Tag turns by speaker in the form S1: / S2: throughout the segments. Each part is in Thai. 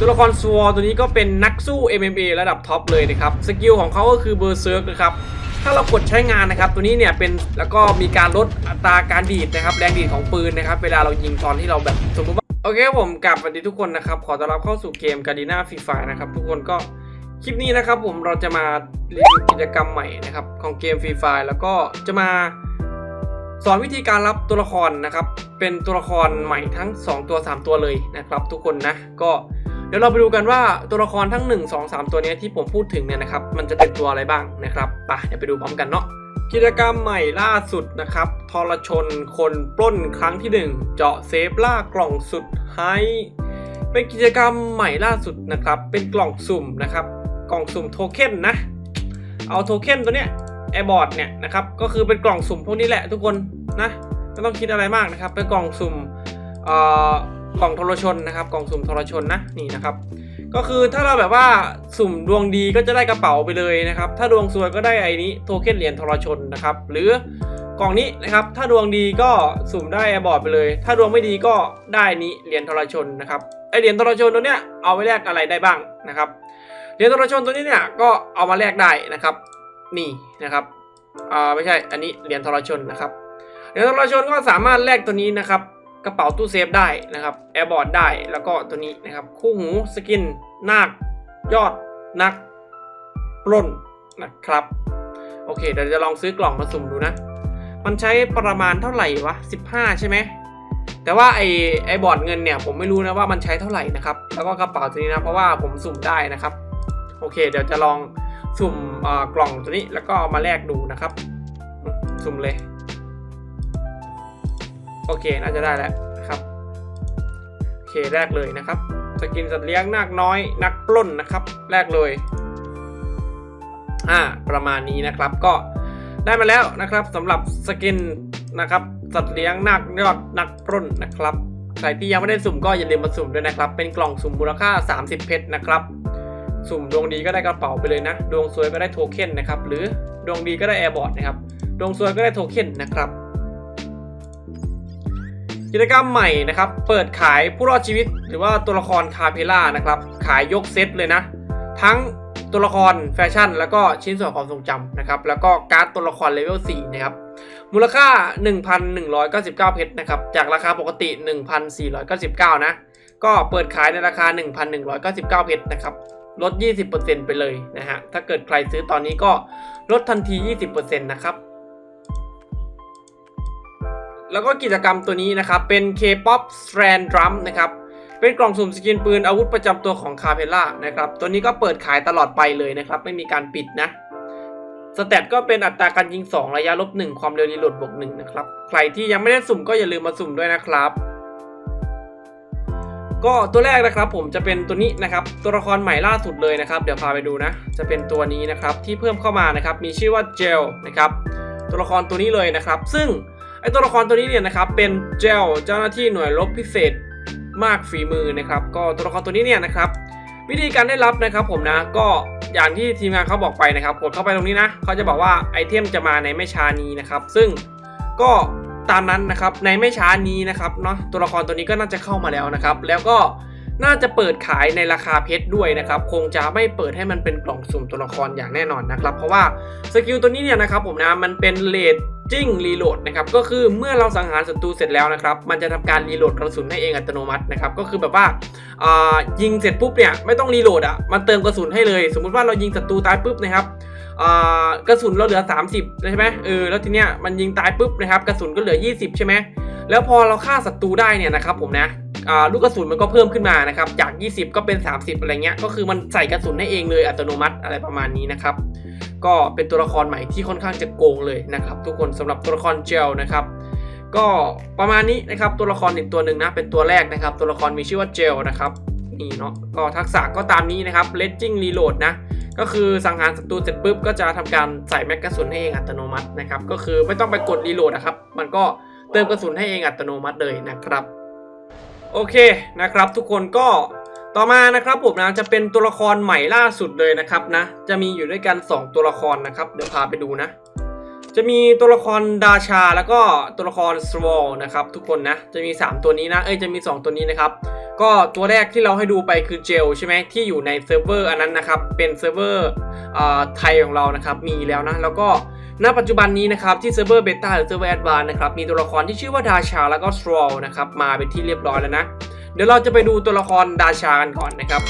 S1: ตัวละครซัวตัวนี้ก็เป็นนักสู้ MMA ระดับท็อปเลยนะครับ สกิลของเขาก็คือเบอร์เซิร์กนะครับ ถ้าเรากดใช้งานนะครับ ตัวนี้เนี่ยเป็นแล้วก็มีการลดอัตราการดีดนะครับ แรงดีดของปืนนะครับ เวลาเรายิงตอนที่เราแบบสมมติว่า โอเคผมกลับสวัสดีทุกคนนะครับ ขอต้อนรับเข้าสู่เกมการีน่าฟรีไฟนะครับ ทุกคนก็คลิปนี้นะครับผมเราจะมารีวิวกิจกรรมใหม่นะครับของเกมฟรีไฟแล้วก็จะมาสอนวิธีการรับตัวละครนะครับ เป็นตัวละครใหม่ทั้ง 2 ตัว 3 ตัวเลยนะครับ ทุกคนนะก็ เดี๋ยวเราไปดูกันว่าตัวละครทั้ง 1 2 3 ตัวนี้ที่ผมพูดถึงเนี่ยนะครับ มันจะเป็นตัวอะไรบ้างนะครับไปเดี๋ยวไปดูพร้อมกันเนาะกิจกรรมใหม่ล่าสุดนะครับทรชนคนปล้นครั้งที่ 1 เจาะเซฟล่ากล่องสุดไฮเป็นกิจกรรมใหม่ล่าสุดนะครับ เป็นกล่องสุ่มนะครับ กล่องสุ่มโทเค็นนะ เอาโทเค็นตัวเนี้ยแอร์บอร์ดเนี่ยนะครับ ก็คือเป็นกล่องสุ่มพวกนี้แหละทุกคนนะ ไม่ต้องคิดอะไรมากนะครับ เป็นกล่องสุ่มเอ่อ กล่องทรชนนะครับ กล่องสุ่มทรชนนะนี่นะครับ ก็คือถ้าเราแบบว่าสุ่มดวงดีก็จะได้กระเป๋าไปเลยนะครับ ถ้าดวงซวยก็ได้ไอ้นี้โทเค็นเหรียญทรชนนะครับ หรือกล่องนี้นะครับ ถ้าดวงดีก็สุ่มได้แอร์บอร์ดไปเลย ถ้าดวงไม่ดีก็ได้นี้เหรียญทรชนนะครับไอเหรียญทรชนตัวเนี้ยเอาไปแลกอะไรได้บ้างนะครับเหรียญทรชนตัวนี้เนี่ยก็เอามาแลกได้นะครับ นี่นะครับอ่าไม่ใช่อันนี้เหรียญทรชนนะครับเหรียญทรชนก็สามารถแลกตัวนี้นะครับ กระเป๋าตู้เซฟได้นะครับแอร์บอร์ดได้แล้วก็ตัวนี้นะครับ คู่หูสกินนาคยอดนักปล้นนะครับ โอเคเดี๋ยวจะลองซื้อกล่องมาสุ่มดูนะ มันใช้ประมาณเท่าไหร่วะ 15 ใช่ไหมแต่ว่าไอไอบอร์ดเงินเนี่ยผมไม่รู้นะว่ามันใช้เท่าไหร่นะครับ แล้วก็กระเป๋าตัวนี้นะเพราะว่าผมสุ่มได้นะครับ โอเค เดี๋ยวจะลองสุ่มอ่อกล่องตัวนี้แล้วก็มาแลกดูนะครับ สุ่มเลย โอเคน่าจะได้แล้วนะครับโอเคแรกเลยนะครับสกินสัตว์เลี้ยงนาคน้อย นักปล้นนะครับ แรกเลยอ่าประมาณนี้นะครับก็ได้มาแล้วนะครับสำหรับสกินนะครับสัตว์เลี้ยงนาคยอดนักปล้นนะครับใครที่ยังไม่ได้สุ่มก็อย่าลืมมาสุ่มด้วยนะครับ เป็นกล่องสุ่มมูลค่า 30 เพชรนะครับ สุ่มดวงดีก็ได้กระเป๋าไปเลยนะ ดวงซวยก็ได้โทเค็นนะครับ หรือดวงดีก็ได้แอร์บอร์ดนะครับ ดวงซวยก็ได้โทเค็นนะครับ กิจกรรมใหม่นะครับ เปิดขายผู้รอดชีวิต หรือว่าตัวละครคาเพล่านะครับ ขายยกเซตเลยนะ ทั้งตัวละครแฟชั่น แล้วก็ชิ้นส่วนความทรงจำนะครับ แล้วก็การ์ดตัวละครเลเวล4นะครับ มูลค่า 1,199 เพชรนะครับ จากราคาปกติ 1,499 นะ ก็เปิดขายในราคา 1,199 เพชรนะครับ ลด 20%ไปเลยนะฮะ ถ้าเกิดใครซื้อตอนนี้ก็ลดทันที 20%นะครับ แล้วก็กิจกรรมตัวนี้นะครับ เป็น K-POP Strand Drum นะครับ เป็นกล่องสุ่มสกินปืนอาวุธประจำตัวของคาเพล่านะครับ ตัวนี้ก็เปิดขายตลอดไปเลยนะครับ ไม่มีการปิดนะ สเตตก็เป็นอัตราการยิง 2 ระยะลบ 1 ความเร็วรีโหลดบวก1นะครับ ใครที่ยังไม่ได้สุ่มก็อย่าลืมมาสุ่มด้วยนะครับก็ตัวแรกนะครับผมจะเป็นตัวนี้นะครับ ตัวละครใหม่ล่าสุดเลยนะครับ เดี๋ยวพาไปดูนะ จะเป็นตัวนี้นะครับที่เพิ่มเข้ามานะครับ มีชื่อว่าเจลนะครับ ตัวละครตัวนี้เลยนะครับ ซึ่ง ไอตัวละครตัวนี้เนี่ยนะครับเป็นเจลเจ้าหน้าที่หน่วยรบพิเศษมากฝีมือนะครับ ก็ตัวละครตัวนี้เนี่ยนะครับวิธีการได้รับนะครับผมนะก็อย่างที่ทีมงานเขาบอกไปนะครับกดเข้าไปตรงนี้นะเขาจะบอกว่าไอเทมจะมาในไม่ช้านี้นะครับ ซึ่งก็ตามนั้นนะครับในไม่ช้านี้นะครับเนาะตัวละครตัวนี้ก็น่าจะเข้ามาแล้วนะครับ แล้วก็น่าจะเปิดขายในราคาเพชรด้วยนะครับ คงจะไม่เปิดให้มันเป็นกล่องสุ่มตัวละครอย่างแน่นอนนะครับ เพราะว่าสกิลตัวนี้เนี่ยนะครับผมนะมันเป็นเลด จิ้งรีโหลดนะครับก็คือเมื่อเราสังหารศัตรูเสร็จแล้วนะครับมันจะทำการรีโหลดกระสุนให้เองอัตโนมัตินะครับก็คือแบบว่าายิงเสร็จปุ๊บเนี่ยไม่ต้องรีโหลดอะมันเติมกระสุนให้เลย สมมุติว่าเรายิงศัตรูตายปุ๊บนะครับกระสุนเราเหลือ 30ใช่ไหมเออแล้วทีเนี้ยมันยิงตายปุ๊บนะครับกระสุนก็เหลือ 20 ใช่ไหมแล้วพอเราฆ่าศัตรูได้เนี่ยนะครับผมนะลูกกระสุนมันก็เพิ่มขึ้นมานะครับจาก 20 ก็เป็น 30 อะไรเงี้ยก็คือมันใส่กระสุนให้เองเลยอัตโนมัติอะไรประมาณนี้นะครับ ก็เป็นตัวละครใหม่ที่ค่อนข้างจะโกงเลยนะครับ ทุกคนสำหรับตัวละครเจลนะครับก็ประมาณนี้นะครับตัวละครอีกตัวหนึ่งนะเป็นตัวแรกนะครับ ตัวละครมีชื่อว่าเจลนะครับนี่เนาะก็ทักษะก็ตามนี้นะครับ l e d g i n g Reload นะก็คือสังหารศัตรูเสร็จปุ๊บก็จะทำการใส่แม็กกระสุนให้เองอัตโนมัตินะครับก็คือไม่ต้องไปกดรีโหลดนะครับมันก็เติมกระสุนให้เองอัตโนมัติเลยนะครับ โอเคนะครับ ทุกคนก็ ต่อมานะครับผมนะจะเป็นตัวละครใหม่ล่าสุดเลยนะครับนะ จะมีอยู่ด้วยกัน 2 ตัวละครนะครับเดี๋ยวพาไปดูนะ จะมีตัวละครดาชาแล้วก็ตัวละครสวอลนะครับทุกคนนะจะมี 3 ตัวนี้นะเอ้ยจะมี 2 ตัวนี้นะครับก็ตัวแรกที่เราให้ดูไปคือเจลใช่ไหมที่อยู่ในเซิร์ฟเวอร์อันนั้นนะครับเป็นเซิร์ฟเวอร์ไทยของเรานะครับมีแล้วนะแล้วก็ณปัจจุบันนี้นะครับที่เซิร์ฟเวอร์เบต้าหรือเซิร์ฟเวอร์แอดวานนะครับมีตัวละครที่ชื่อว่าดาชาแล้วก็สวอลนะครับมาเป็นที่เรียบร้อยแล้วนะ ดี๋ยวเราจะไปดูตัวละครดาชากันก่อนนะครับ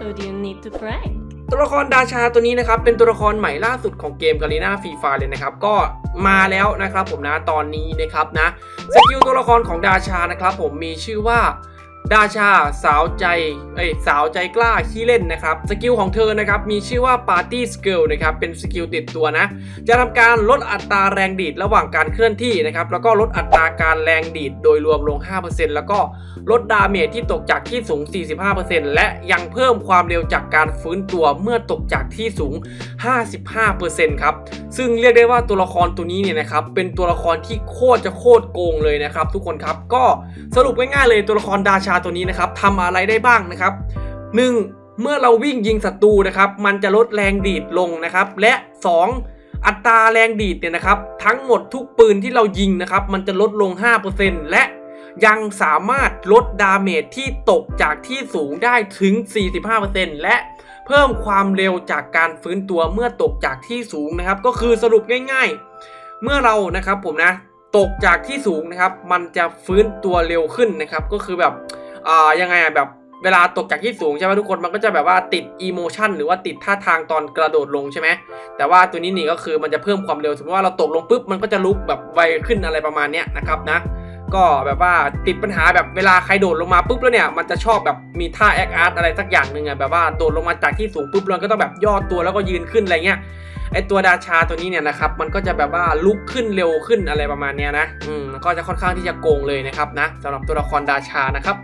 S2: Who do you need to pray?
S1: ตัวละครดาชาตัวนี้นะครับ เป็นตัวละครใหม่ล่าสุดของเกมกาลีนาฟรีไฟเลยนะครับ ก็มาแล้วนะครับผมนะตอนนี้นะครับนะสกิลตัวละครของดาชานะครับผมมีชื่อว่า ดาชาสาวใจเอ้ยสาวใจกล้าขี้เล่นนะครับสกิลของเธอนะครับมีชื่อว่า Party Skill นะครับเป็นสกิลติดตัวนะ จะทำการลดอัตราแรงดีดระหว่างการเคลื่อนที่นะครับแล้วก็ลดอัตราการแรงดีดโดยรวมลง 5%แล้วก็ลดดาเมจที่ตกจากที่สูง 45%และยังเพิ่มความเร็วจากการฟื้นตัวเมื่อตกจากที่สูง 55%ครับซึ่งเรียกได้ว่าตัวละครตัวนี้เนี่ยนะครับเป็นตัวละครที่โคตรจะโคตรโกงเลยนะครับทุกคนครับก็สรุปง่ายๆเลยตัวละครดาชาตัวนี้นะครับทำอะไรได้บ้างนะครับ 1. เมื่อเราวิ่งยิงศัตรูนะครับ มันจะลดแรงดีดลงนะครับ และ 2. อัตราแรงดีดเนี่ยนะครับ ทั้งหมดทุกปืนที่เรายิงนะครับ มันจะลดลง 5%และยังสามารถลดดาเมจที่ตกจากที่สูงได้ถึง 45%และเพิ่มความเร็วจากการฟื้นตัวเมื่อตกจากที่สูงนะครับ ก็คือสรุปง่าย ๆ เมื่อเรานะครับผมนะตกจากที่สูงนะครับ มันจะฟื้นตัวเร็วขึ้นนะครับ ก็คือแบบ อ่ายังไงอะแบบเวลาตกจากที่สูงใช่ไหมทุกคนมันก็จะแบบว่าติดอีโมชันหรือว่าติดท่าทางตอนกระโดดลงใช่ไหมแต่ว่าตัวนี้นี่ก็คือมันจะเพิ่มความเร็วสมมติว่าเราตกลงปุ๊บมันก็จะลุกแบบไวขึ้นอะไรประมาณเนี้ยนะครับนะก็แบบว่าติดปัญหาแบบเวลาใครโดดลงมาปุ๊บแล้วเนี่ยมันจะชอบแบบมีท่าแอคอาร์ตอะไรสักอย่างหนึ่งอะแบบว่าโดดลงมาจากที่สูงปุ๊บแล้วก็ต้องแบบย่อตัวแล้วก็ยืนขึ้นอะไรเงี้ยไอตัวดาชาตัวนี้เนี่ยนะครับมันก็จะแบบว่าลุกขึ้นเร็วขึ้นอะไรประมาณเนี้ยนะอืมก็จะค่อนข้างที่จะโกงเลยนะครับนะสำหรับตัวละครดาชานะครับ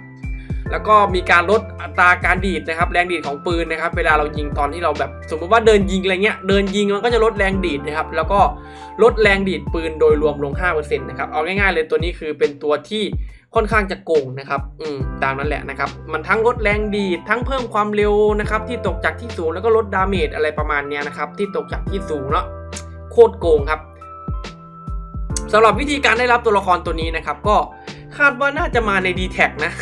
S1: แล้วก็มีการลดอัตราการดีดนะครับ แรงดีดของปืนนะครับ เวลาเรายิงตอนที่เราแบบ สมมติว่าเดินยิงอะไรเงี้ย เดินยิงมันก็จะลดแรงดีดนะครับ แล้วก็ลดแรงดีดปืนโดยรวมลง 5%นะครับ เอาง่ายๆเลยตัวนี้คือเป็นตัวที่ค่อนข้างจะโกงนะครับ อืม ตามนั้นแหละนะครับ มันทั้งลดแรงดีด ทั้งเพิ่มความเร็วนะครับ ที่ตกจากที่สูง แล้วก็ลดดาเมจอะไรประมาณเนี้ยนะครับ ที่ตกจากที่สูงเนาะ โคตรโกงครับสำหรับวิธีการได้รับตัวละครตัวนี้นะครับ ก็คาดว่าน่าจะมาใน d t แทนะ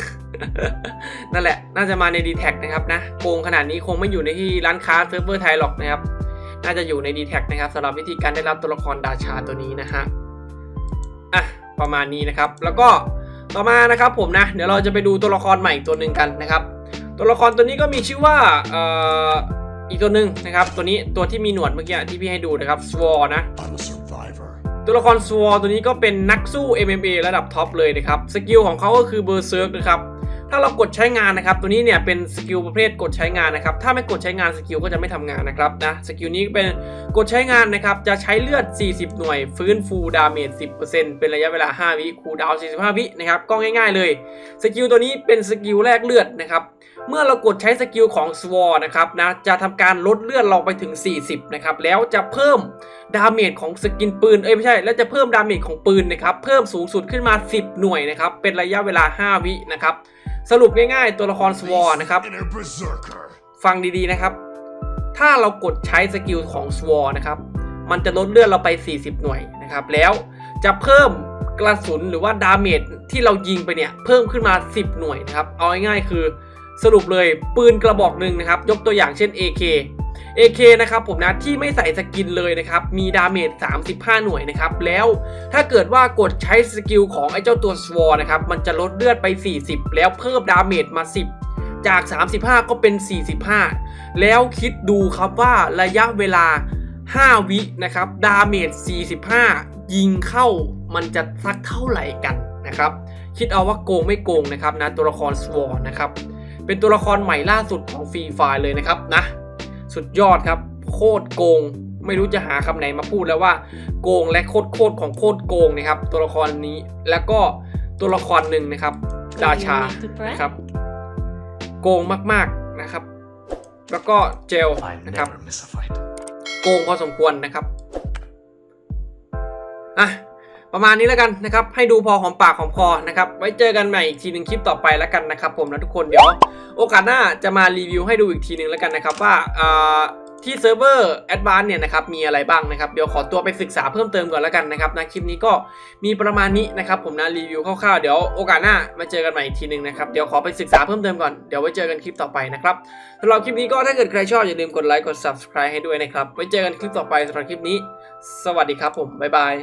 S1: นั่นแหละน่าจะมาใน d t แทนะครับนะโกงขนาดนี้คงไม่อยู่ในที่ร้านค้าเซิร์ฟเวอร์ไทยหรอกนะครับ น่าจะอยู่ใน d t แทนะครับสำหรับวิธีการได้รับตัวละครดาชาตัวนี้นะฮะอะประมาณนี้นะครับ แล้วก็ต่อมานะครับผมนะ เดี๋ยวเราจะไปดูตัวละครใหม่อีกตัวหนึ่งกันนะครับ ตัวละครตัวนี้ก็มีชื่อว่าเอ่ออีกตัวหนึ่งนะครับ ตัวนี้ตัวที่มีหนวดเมื่อกี้ที่พี่ให้ดูนะครับสวอนะ
S3: I'm a survivor.
S1: ตัวละครสวอตัวนี้ก็เป็นนักสู้ MMA ระดับท็อปเลยนะครับ สกิลของเขาก็คือเบอร์เซิร์กนะครับ ถ้าเรากดใช้งานนะครับ ตัวนี้เนี่ยเป็นสกิลประเภทกดใช้งานนะครับ ถ้าไม่กดใช้งานสกิลก็จะไม่ทำงานนะครับนะ สกิลนี้เป็นกดใช้งานนะครับ จะใช้เลือด 40 หน่วย ฟื้นฟูดาเมจ 10%เป็นระยะเวลา 5 วิ คูดาว 45 วินะครับ ก็ง่ายๆเลย สกิลตัวนี้เป็นสกิลแรกเลือดนะครับ เมื่อเรากดใช้สกิลของสวอนะครับนะ จะทำการลดเลือดเราไปถึง 40 นะครับ แล้วจะเพิ่มดาเมจของสกินปืน เอ้ยไม่ใช่ แล้วจะเพิ่มดาเมจของปืนนะครับ เพิ่มสูงสุดขึ้นมา 10 หน่วยนะครับ เป็นระยะเวลา 5 วินะครับ สรุปง่ายๆ ตัวละครสวอนะครับ
S3: Inner berserker.
S1: ฟังดีๆนะครับ ถ้าเรากดใช้สกิลของสวอนะครับ มันจะลดเลือดเราไป 40 หน่วยนะครับ แล้วจะเพิ่มกระสุนหรือว่าดาเมจที่เรายิงไปเนี่ยเพิ่มขึ้นมา 10 หน่วยนะครับ เอาง่ายๆคือสรุปเลยปืนกระบอกหนึ่งนะครับ ยกตัวอย่างเช่น AK AK นะครับผมนะที่ไม่ใส่สกินเลยนะครับมีดาเมจ 35 หน่วยนะครับแล้วถ้าเกิดว่ากดใช้สกิลของไอ้เจ้าตัวสวอนะครับมันจะลดเลือดไป 40 แล้วเพิ่มดาเมจมา 10 จาก 35 ก็เป็น 45 แล้วคิดดูครับว่าระยะเวลา 5 วินะครับดาเมจ 45 ยิงเข้ามันจะสักเท่าไหร่กันนะครับคิดเอาว่าโกงไม่โกงนะครับนะตัวละครสวอนะครับเป็นตัวละครใหม่ล่าสุดของฟรีไฟเลยนะครับนะ สุดยอดครับ โคตรโกง ไม่รู้จะหาคำไหนมาพูดแล้วว่าโกงและโคตรโคตรของโคตรโกงนะครับ ตัวละครนี้แล้วก็ตัวละครหนึ่งนะครับ
S2: Who
S1: ดา
S2: do you
S1: ชา
S2: need to pray?
S1: นะครับ โกงมากๆนะครับ แล้วก็เจล
S3: I
S1: นะครับ
S3: never miss a fight.
S1: โกงพอสมควรนะครับอะประมาณนี้แล้วกันนะครับ ให้ดูพอหอมปากหอมคอนะครับ ไว้เจอกันใหม่อีกทีหนึ่งคลิปต่อไปแล้วกันนะครับ ผมนะทุกคนเดี๋ยว โอกาสหน้าจะมารีวิวให้ดูอีกทีหนึ่งแล้วกันนะครับว่าที่เซิร์ฟเวอร์แอดวานเนี่ยนะครับมีอะไรบ้างนะครับเดี๋ยวขอตัวไปศึกษาเพิ่มเติมก่อนแล้วกันนะครับนะคลิปนี้ก็มีประมาณนี้นะครับผมนะรีวิวคร่าวๆเดี๋ยวโอกาสหน้ามาเจอกันใหม่อีกทีหนึงนะครับเดี๋ยวขอไปศึกษาเพิ่มเติมก่อนเดี๋ยวไว้เจอกันคลิปต่อไปนะครับสำหรับคลิปนี้ก็ถ้าเกิดใครชอบอย่าลืมกดไลค์กด subscribe ให้ด้วยนะครับไว้เจอกันคลิปต่อไปสำหรับคลิปนี้ สวัสดีครับผมบ๊ายบาย